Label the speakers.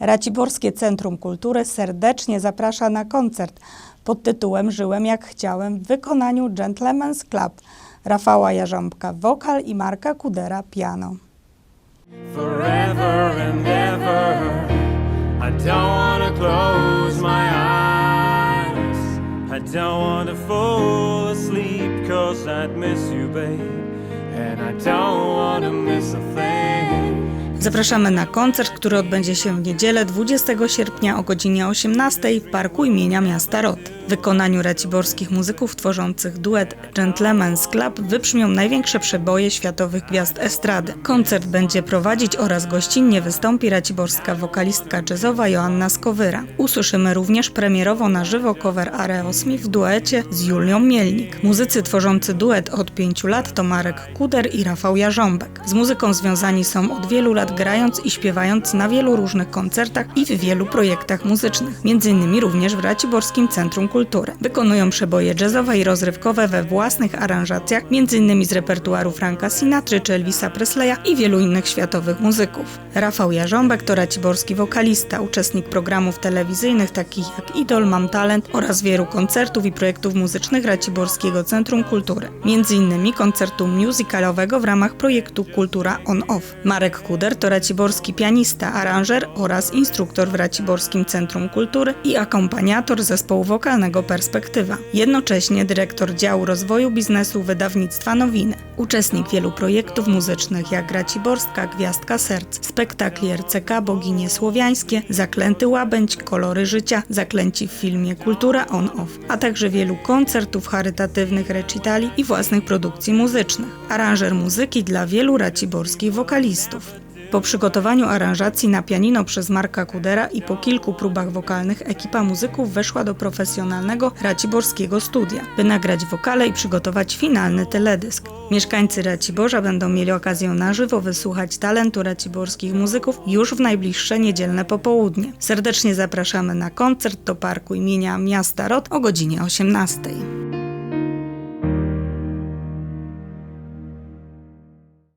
Speaker 1: Raciborskie Centrum Kultury serdecznie zaprasza na koncert pod tytułem Żyłem jak chciałem w wykonaniu Gentleman's Club Rafała Jarząbka wokal i Marka Kudera piano.
Speaker 2: forever and I don't wanna miss a thing.
Speaker 1: Zapraszamy na koncert, który odbędzie się w niedzielę 20 sierpnia o godzinie 18 w Parku imienia Miasta Rot. W wykonaniu raciborskich muzyków tworzących duet Gentleman's Club wybrzmią największe przeboje światowych gwiazd estrady. Koncert będzie prowadzić oraz gościnnie wystąpi raciborska wokalistka jazzowa Joanna Skowyra. Usłyszymy również premierowo na żywo cover Areosmi w duecie z Julią Mielnik. Muzycy tworzący duet od pięciu lat to Marek Kuder i Rafał Jarząbek. Z muzyką związani są od wielu lat grając i śpiewając na wielu różnych koncertach i w wielu projektach muzycznych, m.in. również w Raciborskim Centrum Kultury. Wykonują przeboje jazzowe i rozrywkowe we własnych aranżacjach, m.in. z repertuaru Franka Sinatry czy Elvisa Presleya i wielu innych światowych muzyków. Rafał Jarząbek to raciborski wokalista, uczestnik programów telewizyjnych takich jak Idol, Mam Talent oraz wielu koncertów i projektów muzycznych Raciborskiego Centrum Kultury. Innymi koncertu musicalowego w ramach projektu Kultura On Off. Marek Kuder to raciborski pianista, aranżer oraz instruktor w Raciborskim Centrum Kultury i akompaniator zespołu wokalnego Perspektywa. Jednocześnie dyrektor działu rozwoju biznesu wydawnictwa Nowiny. Uczestnik wielu projektów muzycznych jak Raciborska Gwiazdka Serc, spektakli RCK Boginie Słowiańskie, Zaklęty Łabędź, Kolory Życia, Zaklęci w filmie Kultura On Off, a także wielu koncertów charytatywnych, recitali i własnych produkcji muzycznych. Aranżer muzyki dla wielu raciborskich wokalistów. Po przygotowaniu aranżacji na pianino przez Marka Kudera i po kilku próbach wokalnych ekipa muzyków weszła do profesjonalnego raciborskiego studia, by nagrać wokale i przygotować finalny teledysk. Mieszkańcy Raciborza będą mieli okazję na żywo wysłuchać talentu raciborskich muzyków już w najbliższe niedzielne popołudnie. Serdecznie zapraszamy na koncert do parku imienia Miasta Rot o godzinie 18.